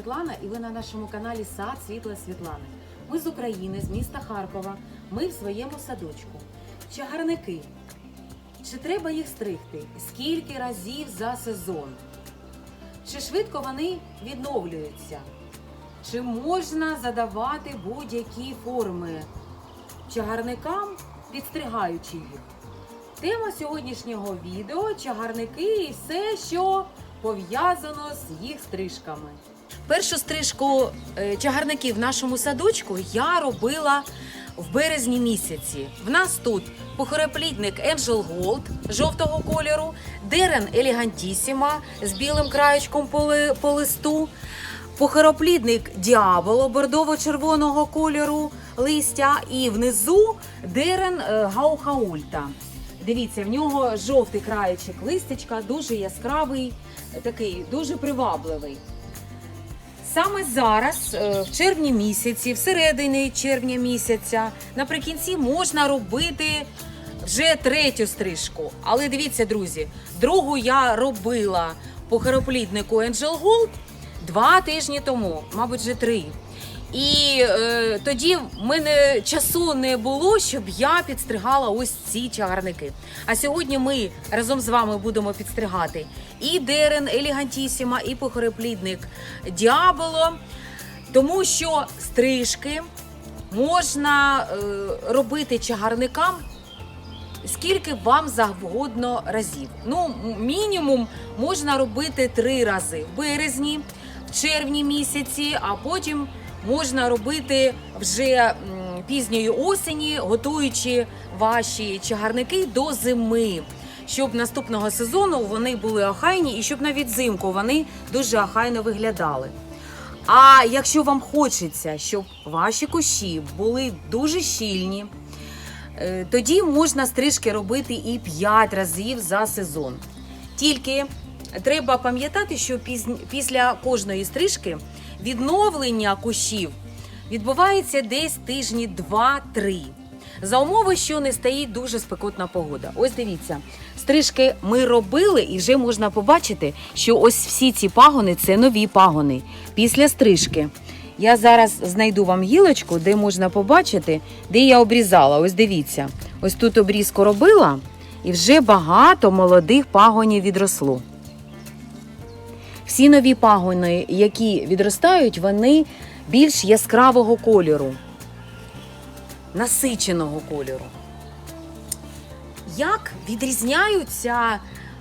Світлана, і ви на нашому каналі Сад Світла Світлани. Ми з України, з міста Харкова. Ми в своєму садочку. Чагарники. Чи треба їх стригти? Скільки разів за сезон? Чи швидко вони відновлюються? Чи можна задавати будь-які форми чагарникам, підстригаючи їх? Тема сьогоднішнього відео чагарники і все, що пов'язано з їх стрижками. Першу стрижку е, чагарників в нашому садочку я робила в березні місяці. В нас тут похороплідник Angel Gold жовтого кольору, дерен Елегантісіма з білим краєчком по, листу, похороплідник Діаболо бордово-червоного кольору листя, і внизу дерен Гаухаульта. Дивіться, в нього жовтий краєчок листячка, дуже яскравий, такий, дуже привабливий. Саме зараз, е, в червні місяці, всередині червня місяця, наприкінці можна робити вже третю стрижку. Але дивіться, друзі, другу я робила по хоропліднику Angel Gold два тижні тому, мабуть, вже три. І е, тоді в мене часу не було, щоб я підстригала ось ці чагарники. А сьогодні ми разом з вами будемо підстригати і дерен елегантісіма, і похороплідник діаболо, тому що стрижки можна е, робити чагарникам скільки вам завгодно разів. Ну, мінімум можна робити три рази в березні, в червні місяці, а потім можна робити вже пізньої осені, готуючи ваші чагарники до зими. Щоб наступного сезону вони були охайні і щоб навіть взимку вони дуже охайно виглядали. А якщо вам хочеться, щоб ваші кущі були дуже щільні, Е, Тоді можна стрижки робити і 5 разів за сезон. Тільки треба пам'ятати, що після кожної стрижки відновлення кущів відбувається десь тижні 2-3. За умови, що не стоїть дуже спекотна погода. Ось дивіться, стрижки ми робили, і вже можна побачити, що ось всі ці пагони це нові пагони після стрижки. Я зараз знайду вам гілочку, де можна побачити, де я обрізала. Ось дивіться. Ось тут обрізку робила, і вже багато молодих пагонів відросло. Всі нові пагони, які відростають, вони більш яскравого кольору, насиченого кольору. Як відрізняються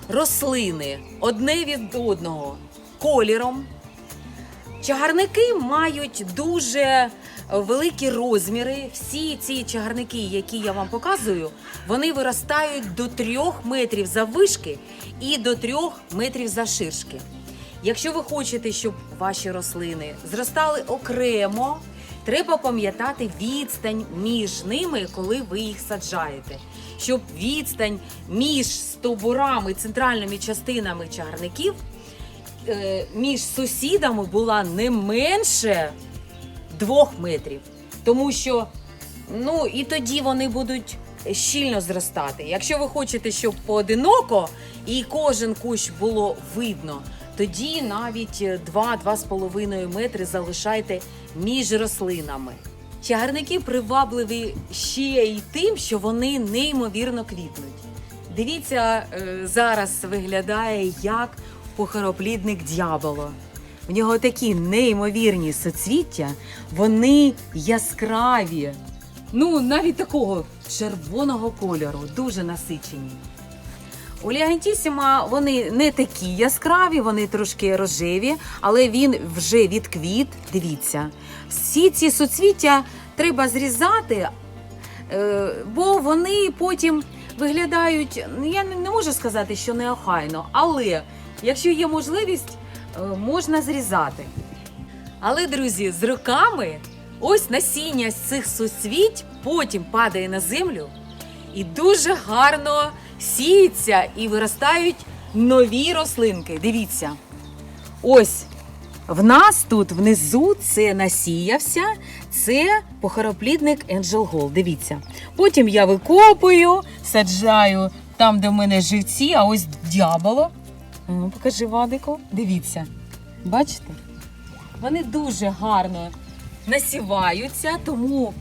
рослини одне від одного кольором? Чагарники мають дуже великі розміри. Всі ці чагарники, які я вам показую, вони виростають до 3 метрів заввишки і до 3 метрів завширшки. Якщо ви хочете, щоб ваші рослини зростали окремо, треба пам'ятати відстань між ними, коли ви їх саджаєте. Щоб відстань між стовбурами, центральними частинами чагарників е, між сусідами була не менше двох метрів. Тому що ну і тоді вони будуть щільно зростати. Якщо ви хочете, щоб поодиноко і кожен кущ було видно, тоді навіть 2-2,5 метри залишайте між рослинами. Чагарники привабливі ще й тим, що вони неймовірно квітнуть. Дивіться, е, зараз виглядає як похороплідник дьяволо. В нього такі неймовірні соцвіття, вони яскраві. Ну, навіть такого червоного кольору, дуже насичені. У Ліагантісіма вони не такі яскраві, вони трошки рожеві, але він вже відквіт. Дивіться, всі ці соцвіття треба зрізати, е, бо вони потім виглядають. Я не можу сказати, що неохайно, але якщо є можливість, е, можна зрізати. Але, друзі, з роками ось насіння з цих суцвіть потім падає на землю і дуже гарно сіється і виростають нові рослинки. Дивіться. Ось в нас тут внизу це насіявся, це похороплідник Angel Gold. Дивіться. Потім я викопую, саджаю там, де в мене живці, а ось дьяволо. Ну, покажи Вадику. Дивіться. Бачите? Вони дуже гарно насіваються, тому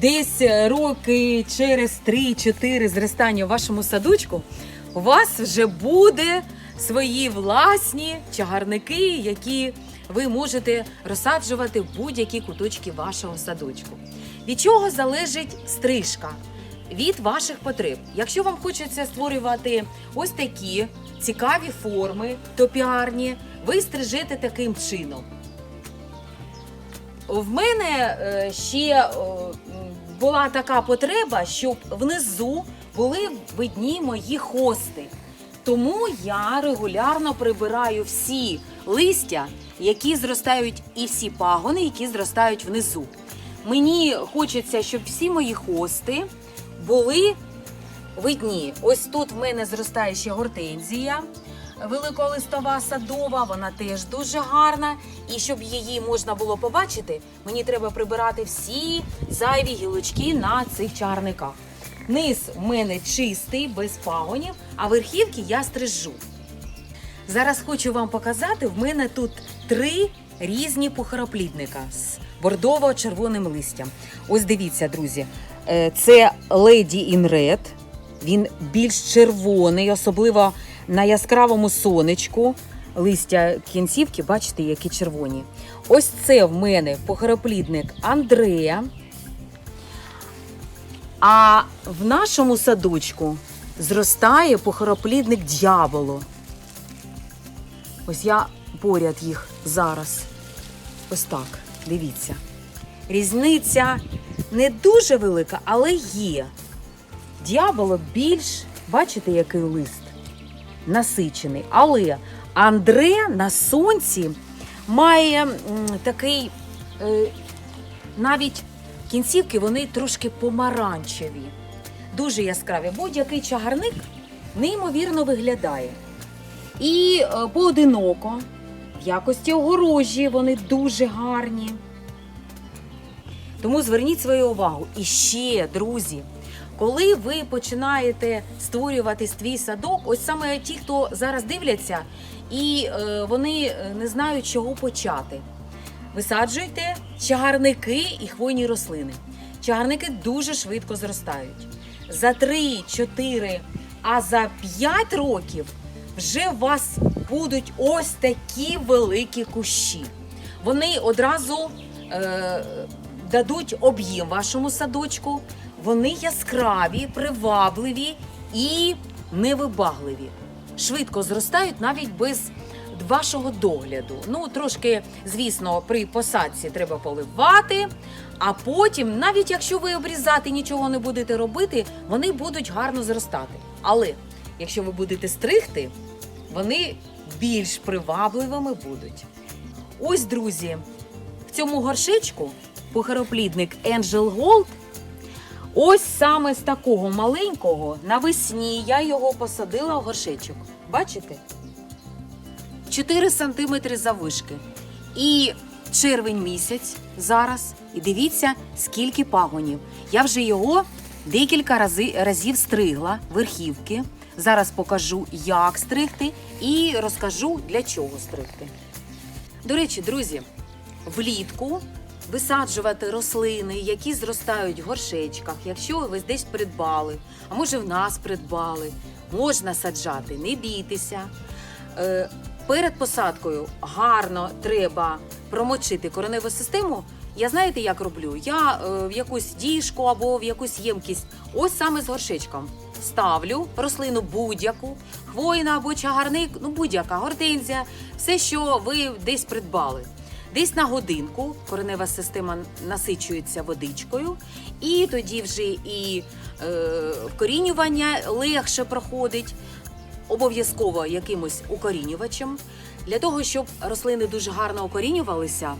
десь роки через 3-4 зростання в вашому садочку у вас вже буде свої власні чагарники, які ви можете розсаджувати в будь-які куточки вашого садочку. Від чого залежить стрижка? Від ваших потреб. Якщо вам хочеться створювати ось такі цікаві форми, топіарні, ви стрижете таким чином. В мене е, ще е, була така потреба, щоб внизу були видні мої хости. Тому я регулярно прибираю всі листя, які зростають, і всі пагони, які зростають внизу. Мені хочеться, щоб всі мої хости були видні. Ось тут в мене зростає ще гортензія. Великолистова садова, вона теж дуже гарна. І щоб її можна було побачити, мені треба прибирати всі зайві гілочки на цих чарниках. Низ в мене чистий, без пагонів, а верхівки я стрижу. Зараз хочу вам показати, в мене тут три різні похороплідника з бордово-червоним листям. Ось дивіться, друзі, е, це in Red. Він більш червоний, особливо на яскравому сонечку. Листя кінцівки, бачите, які червоні. Ось це в мене похороплідник Андрея. А в нашому садочку зростає похороплідник дьяволо. Ось я поряд їх зараз. Ось так, дивіться. Різниця не дуже велика, але є. Дьяволо більш, бачите, який лист насичений. Але Андре на сонці має такий, е, навіть кінцівки вони трошки помаранчеві, дуже яскраві. Будь-який чагарник неймовірно виглядає. І е, поодиноко, в якості огорожі вони дуже гарні. Тому зверніть свою увагу. І ще, друзі, коли ви починаєте створювати свій садок, ось саме ті, хто зараз дивляться, і е, вони е, не знають, чого почати. Висаджуйте чагарники і хвойні рослини. Чагарники дуже швидко зростають. За 3-4, а за 5 років вже у вас будуть ось такі великі кущі. Вони одразу е, дадуть об'єм вашому садочку. Вони яскраві, привабливі і невибагливі. Швидко зростають навіть без вашого догляду. Ну, трошки, звісно, при посадці треба поливати, а потім, навіть якщо ви обрізати нічого не будете робити, вони будуть гарно зростати. Але якщо ви будете стригти, вони більш привабливими будуть. Ось, друзі, в цьому горшечку похороплідник Angel Gold. Ось саме з такого маленького навесні я його посадила в горшечок. Бачите? 4 сантиметри заввишки. І червень місяць зараз. І дивіться, скільки пагонів. Я вже його декілька рази, разів стригла верхівки. Зараз покажу, як стригти, і розкажу, для чого стригти. До речі, друзі, влітку висаджувати рослини, які зростають в горшечках, якщо ви десь придбали, а може в нас придбали, можна саджати, не бійтеся. Е, Перед посадкою гарно треба промочити кореневу систему. Я знаєте, як роблю? Я е, в якусь діжку або в якусь ємкість, ось саме з горшечком. Ставлю рослину будь-яку, хвойна або чагарник, ну будь-яка гортензія, все, що ви десь придбали. Десь на годинку коренева система насичується водичкою, і тоді вже і е, вкорінювання легше проходить, обов'язково якимось укорінювачем. Для того, щоб рослини дуже гарно укорінювалися,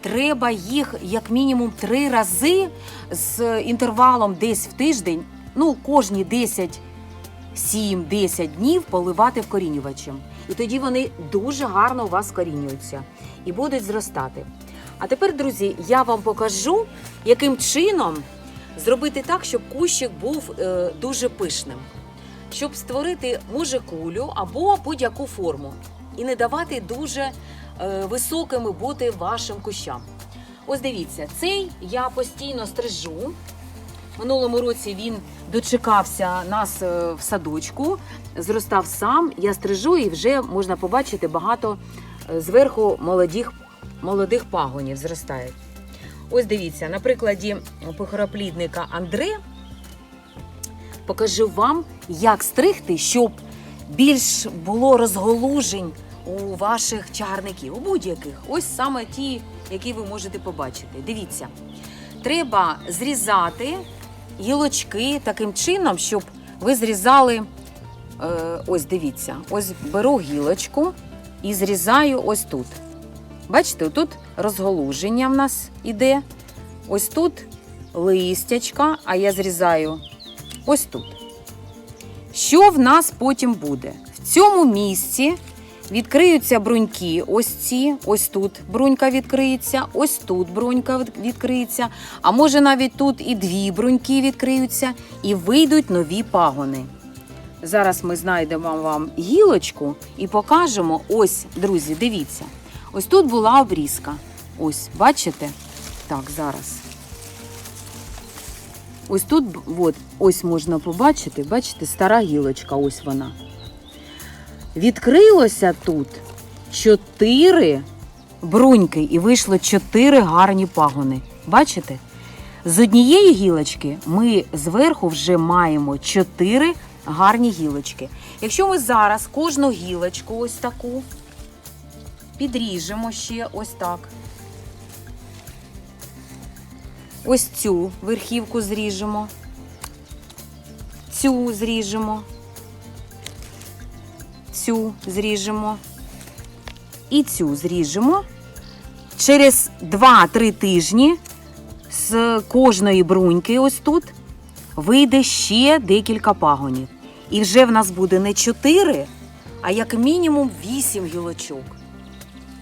треба їх як мінімум три рази з інтервалом десь в тиждень, ну кожні 10 7-10 днів поливати вкорінювачем. І тоді вони дуже гарно у вас вкорінюються і будуть зростати. А тепер, друзі, я вам покажу, яким чином зробити так, щоб кущик був е, дуже пишним. Щоб створити може кулю або будь-яку форму і не давати дуже е, високими бути вашим кущам. Ось дивіться, цей я постійно стрижу. Минулому році він дочекався нас е, в садочку, зростав сам. Я стрижу і вже можна побачити багато е, зверху молодих, молодих пагонів зростають. Ось дивіться, на прикладі похороплідника Андре покажу вам, як стригти, щоб більш було розголужень у ваших чагарників, у будь-яких. Ось саме ті, які ви можете побачити. Дивіться, треба зрізати гілочки таким чином, щоб ви зрізали. Е, ось дивіться, ось беру гілочку і зрізаю ось тут. Бачите, тут розголуження в нас іде. Ось тут листячка, а я зрізаю ось тут. Що в нас потім буде? В цьому місці відкриються бруньки. Ось ці, ось тут брунька відкриється, ось тут брунька відкриється. А може навіть тут і дві бруньки відкриються, і вийдуть нові пагони. Зараз ми знайдемо вам гілочку і покажемо. Ось, друзі, дивіться. Ось тут була обрізка. Ось, бачите? Так, зараз. Ось тут, от, ось можна побачити, бачите, стара гілочка, ось вона. Відкрилося тут чотири бруньки і вийшло чотири гарні пагони. Бачите? З однієї гілочки ми зверху вже маємо чотири гарні гілочки. Якщо ми зараз кожну гілочку ось таку підріжемо ще ось так. Ось цю верхівку зріжемо. Цю зріжемо. Цю зріжемо. І цю зріжемо. Через 2-3 тижні з кожної бруньки, ось тут, вийде ще декілька пагонів. І вже в нас буде не 4, а як мінімум 8 гілочок.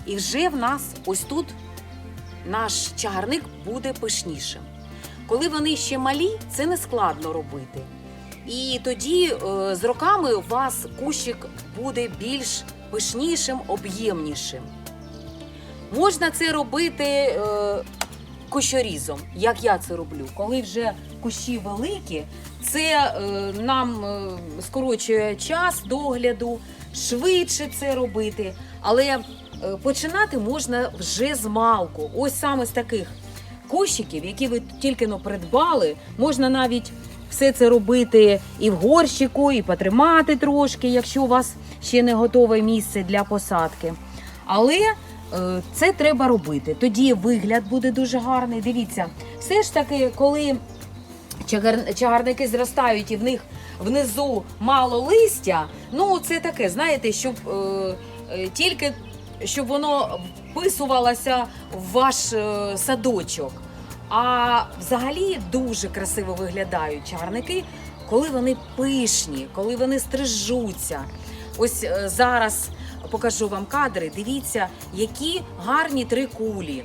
І вже в нас ось тут наш чагарник буде пишнішим. Коли вони ще малі, це не складно робити. І тоді е, з роками у вас кущик буде більш пишнішим, об'ємнішим. Можна це робити е, кущорізом, як я це роблю. Коли вже кущі великі, це е, нам е, скорочує час догляду, швидше це робити. Але е, починати можна вже з малку. Ось саме з таких кущиків, які ви тільки но придбали, можна навіть все це робити і в горщику, і потримати трошки, якщо у вас ще не готове місце для посадки. Але це треба робити. Тоді вигляд буде дуже гарний. Дивіться, все ж таки, коли чагарники зростають і в них внизу мало листя, ну це таке, знаєте, щоб е, е, тільки щоб воно вписувалося в ваш е, садочок. А взагалі дуже красиво виглядають чагарники, коли вони пишні, коли вони стрижуться. Ось е, зараз покажу вам кадри. Дивіться, які гарні три кулі.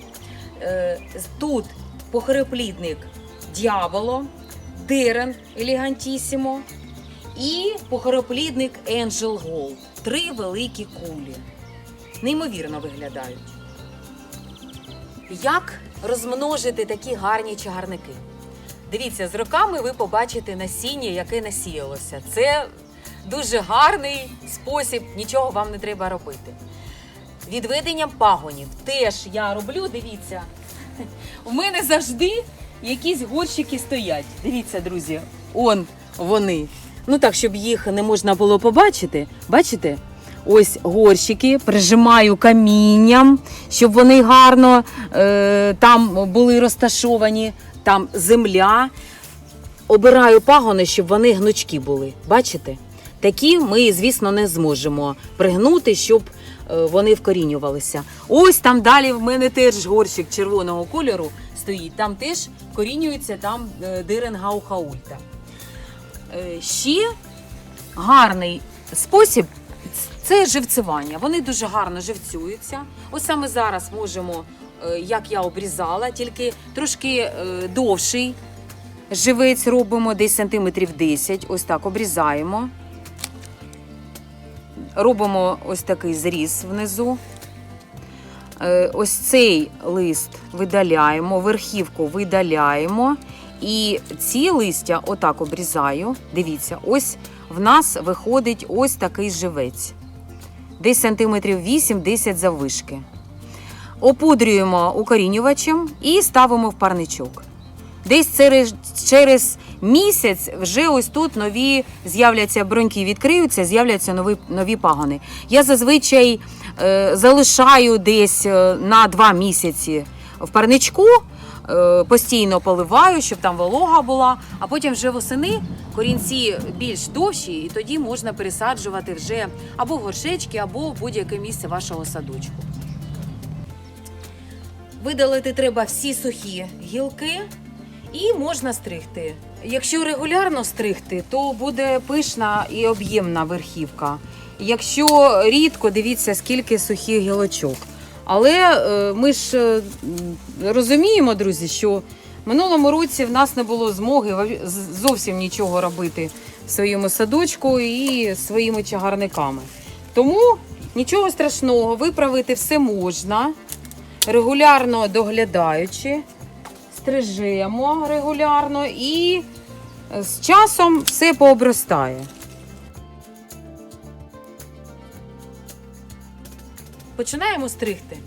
Е, Тут похороплідник дьяволо, дирен елегантісімо і похороплідник Angel Gold. Три великі кулі. Неймовірно виглядають. Як розмножити такі гарні чагарники? Дивіться, з роками ви побачите насіння, яке насіялося. Це дуже гарний спосіб, нічого вам не треба робити. Відведенням пагонів теж я роблю, дивіться. У мене завжди якісь горщики стоять. Дивіться, друзі, он вони. Ну так, щоб їх не можна було побачити. Бачите? Ось горщики, прижимаю камінням, щоб вони гарно е, там були розташовані, там земля. Обираю пагони, щоб вони гнучкі були. Бачите? Такі ми, звісно, не зможемо пригнути, щоб е, вони вкорінювалися. Ось там далі в мене теж горщик червоного кольору стоїть. Там теж корінюється там е, дирен гаухаульта. Е, Ще гарний спосіб це живцювання. Вони дуже гарно живцюються. Ось саме зараз можемо, е, як я обрізала, тільки трошки довший живець робимо, десь сантиметрів 10. Ось так обрізаємо. Робимо ось такий зріз внизу. Е, Ось цей лист видаляємо, верхівку видаляємо. І ці листя отак обрізаю. Дивіться, ось в нас виходить ось такий живець. Десь сантиметрів 8-10 заввишки. Опудрюємо укорінювачем і ставимо в парничок. Десь через, через місяць вже ось тут нові з'являться броньки, відкриються, з'являться нові, нові пагони. Я зазвичай е, залишаю десь е, на два місяці в парничку, е, постійно поливаю, щоб там волога була, а потім вже восени корінці більш довші, і тоді можна пересаджувати вже або в горшечки, або будь-яке місце вашого садочку. Видалити треба всі сухі гілки і можна стригти. Якщо регулярно стригти, то буде пишна і об'ємна верхівка. Якщо рідко, дивіться, скільки сухих гілочок. Але е, ми ж е, розуміємо, друзі, що минулому році в нас не було змоги зовсім нічого робити в своєму садочку і своїми чагарниками. Тому нічого страшного, виправити все можна регулярно доглядаючи, стрижемо регулярно і з часом все пообростає. Починаємо стригти.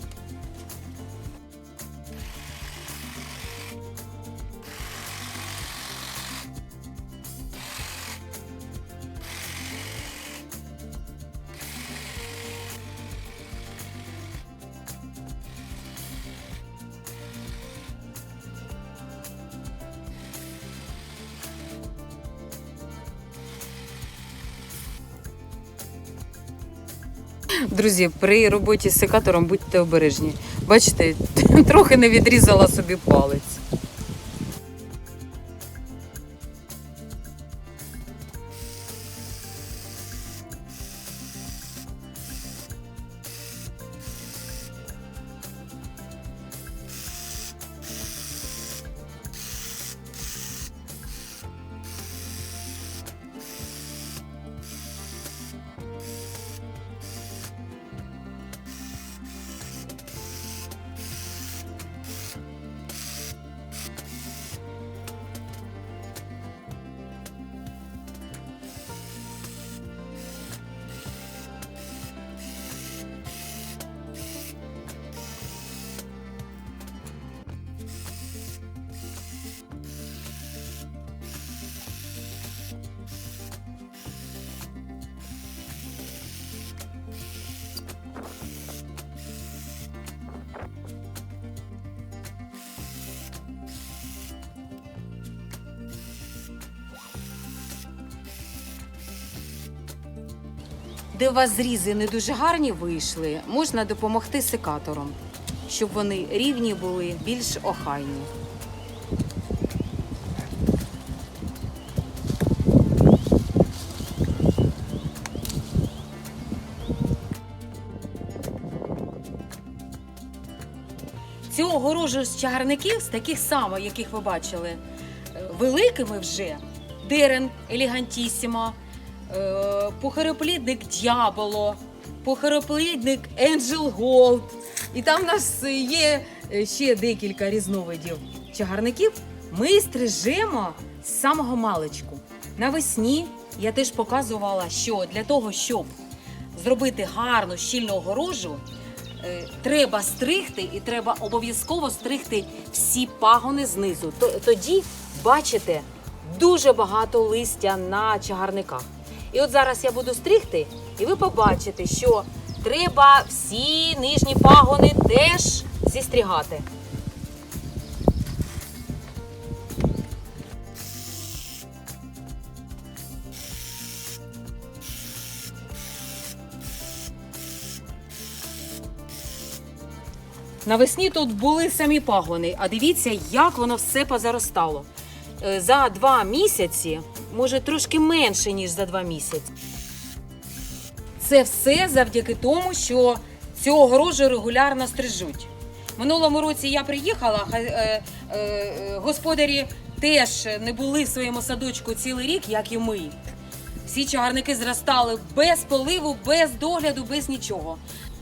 Друзі, при роботі з секатором будьте обережні. Бачите, трохи не відрізала собі палець. Де у вас зрізи не дуже гарні вийшли, можна допомогти секатором, щоб вони рівні були, більш охайні. Цю огорожу з чагарників, з таких самих, яких ви бачили, е, великими вже дерен елегантісімо, е, похороплідник дьяволо, похороплідник Енджел Голд. І там в нас є е, ще декілька різновидів чагарників. Ми стрижемо з самого маличку. Навесні я теж показувала, що для того, щоб зробити гарну щільну огорожу, е, треба стригти і треба обов'язково стригти всі пагони знизу. Тоді, бачите, дуже багато листя на чагарниках. І от зараз я буду стригти, і ви побачите, що треба всі нижні пагони теж зістрігати. Навесні тут були самі пагони, а дивіться, як воно все позаростало. Е, За два місяці, може трошки менше, ніж за два місяці. Це все завдяки тому, що цю огорожу регулярно стрижуть. Минулому році я приїхала, ха- е, е, господарі теж не були в своєму садочку цілий рік, як і ми. Всі чагарники зростали без поливу, без догляду, без нічого.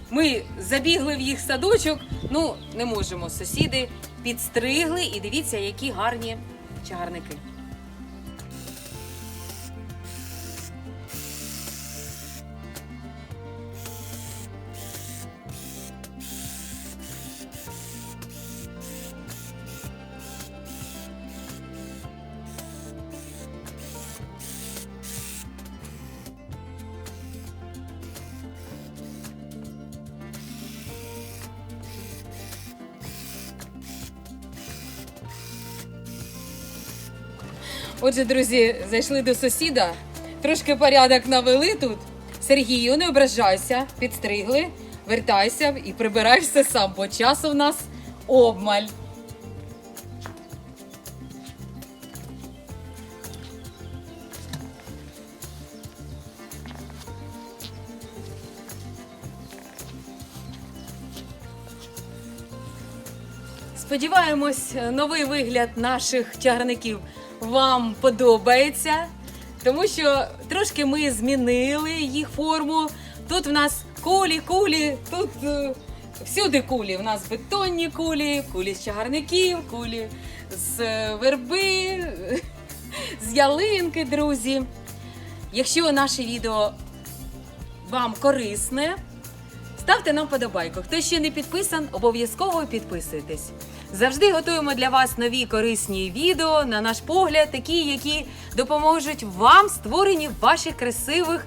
Ми забігли в їх садочок. Ну, не можемо. Сусіди підстригли і дивіться, які гарні чагарники. Отже, друзі, зайшли до сусіда, трошки порядок навели тут. Сергію, не ображайся, підстригли, вертайся і прибирай сам, бо часу в нас обмаль. Сподіваємось, новий вигляд наших чагарників вам подобається, тому що трошки ми змінили їх форму. Тут в нас кулі, кулі, тут е, всюди кулі. У нас бетонні кулі, кулі з чагарників, кулі з е, верби, з ялинки, друзі. Якщо наше відео вам корисне, Ставте нам подобайку. Хто ще не підписан, обов'язково підписуйтесь. Завжди готуємо для вас нові корисні відео, на наш погляд, такі, які допоможуть вам створенні ваших красивих,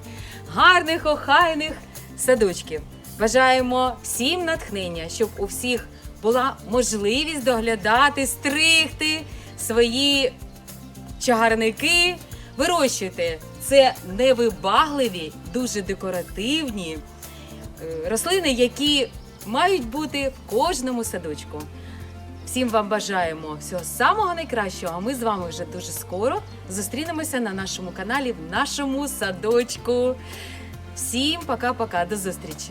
гарних, охайних садочків. Бажаємо всім натхнення, щоб у всіх була можливість доглядати, стригти свої чагарники. Вирощуйте це невибагливі, дуже декоративні е, рослини, які мають бути в кожному садочку. Всім вам бажаємо всього самого найкращого. А ми з вами вже дуже скоро зустрінемося на нашому каналі в нашому садочку. Всім пока-пока, до зустрічі!